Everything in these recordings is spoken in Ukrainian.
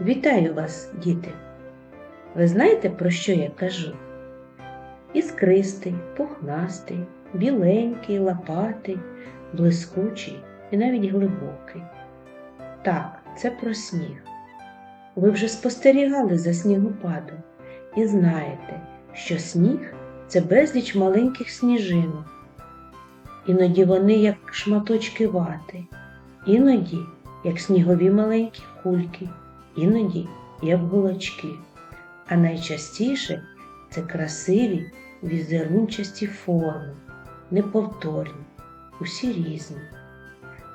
Вітаю вас, діти! Ви знаєте, про що я кажу? Іскристий, пухнастий, біленький, лопатий, блискучий і навіть глибокий. Так, це про сніг. Ви вже спостерігали за снігопадом і знаєте, що сніг це безліч маленьких сніжинок. Іноді вони як шматочки вати, іноді як снігові маленькі кульки, іноді як гулочки. А найчастіше це красиві візерунчасті форми, неповторні, усі різні.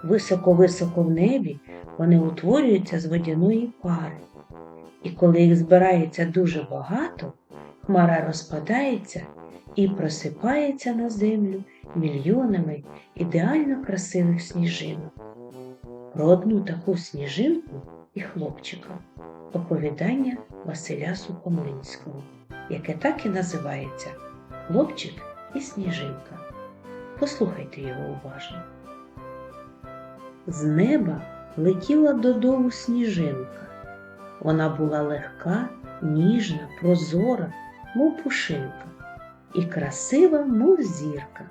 Високо-високо в небі вони утворюються з водяної пари, і коли їх збирається дуже багато, хмара розпадається і просипається на землю мільйонами ідеально красивих сніжинок. Про одну таку сніжинку і хлопчика оповідання Василя Сухомлинського, яке так і називається Хлопчик і сніжинка. Послухайте його уважно. З неба летіла додому сніжинка. Вона була легка, ніжна, прозора, мов пушинка, і красива, мов зірка.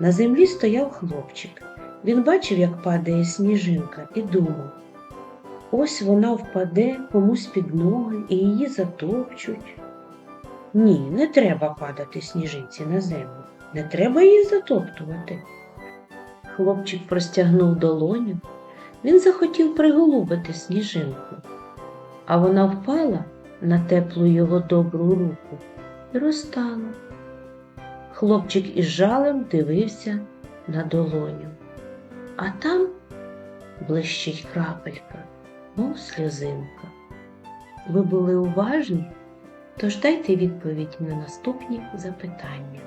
На землі стояв хлопчик. Він бачив, як падає сніжинка, і думав, ось вона впаде комусь під ноги і її затопчуть. Ні, не треба падати сніжинці на землю, не треба її затоптувати. Хлопчик простягнув долоню, він захотів приголубити сніжинку, а вона впала на теплу його добру руку і розтала. Хлопчик із жалем дивився на долоню, а там блищить крапелька, мов сльозинка. Ви були уважні, тож дайте відповідь на наступні запитання.